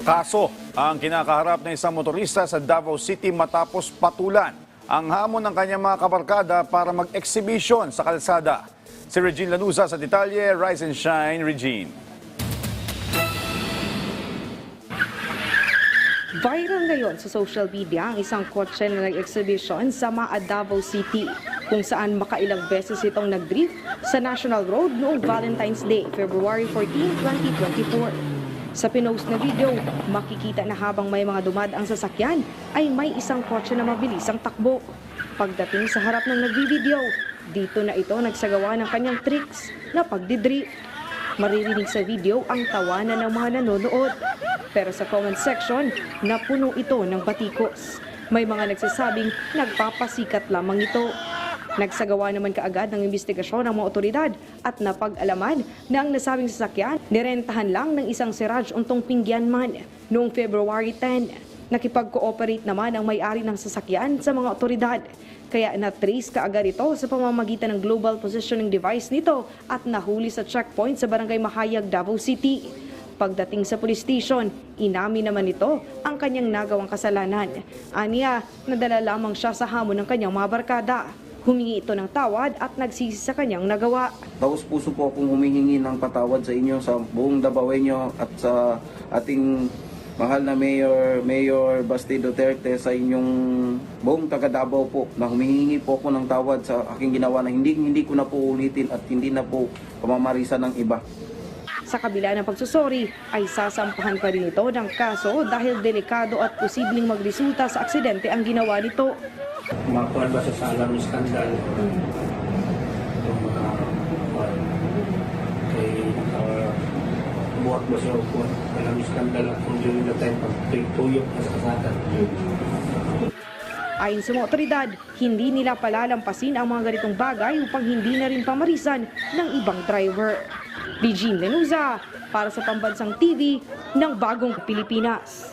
Kaso, ang kinakaharap ng isang motorista sa Davao City matapos patulan ang hamon ng kanyang mga kabarkada para mag-exhibition sa kalsada. Si Regine Lanuza sa detalye, Rise and Shine, Regine. Viral ngayon sa social media ang isang kotse na nag-exhibition sa Maa Davao City kung saan makailang beses itong nag-drift sa National Road noong Valentine's Day, February 14, 2024. Sa pinost na video, makikita na habang may mga dumadaang sasakyan ay may isang kotse na mabilis ang takbo. Pagdating sa harap ng nagbi-video, dito na ito nagsagawa ng kanyang tricks na pagdidrift. Maririnig sa video ang tawanan ng mga nanonood. Pero sa comment section, napuno ito ng batikos. May mga nagsasabing nagpapasikat lamang ito. Nagsagawa naman kaagad ng investigasyon ng mga otoridad at napag-alaman na ang nasabing sasakyan nirentahan lang ng isang siraj untong pingyan man noong February 10. Nakipag-cooperate naman ang may-ari ng sasakyan sa mga otoridad. Kaya na-trace kaagad ito sa pamamagitan ng global positioning device nito at nahuli sa checkpoint sa Barangay Mahayag, Davao City. Pagdating sa police station, inamin naman ito ang kanyang nagawang kasalanan. Aniya, nadala lamang siya sa hamon ng kanyang mga barkada. Humingi ito ng tawad at nagsisi sa kanyang nagawa. Taos puso po akong humihingi ng patawad sa inyo sa buong Dabawenyo at sa ating mahal na Mayor Mayor Basti Duterte sa inyong buong taga Davao po na humihingi po ako ng tawad sa aking ginawa na hindi hindi ko na po ulitin at hindi na po pamamarisan ng iba. Sa kabila ng pagsusori, ay sasampahan pa rin ito ng kaso dahil delikado at posibleng magresulta sa aksidente ang ginawa nito. makuha ba sa alam ng skandal kay uh, buhat ba siya kung alam skandal at kung during the time pag tuyok na sa kasada Ayon sa mga otoridad, hindi nila palalampasin ang mga ganitong bagay upang hindi na rin pamarisan ng ibang driver. Regine Lenuza para sa Pambansang TV ng Bagong Pilipinas.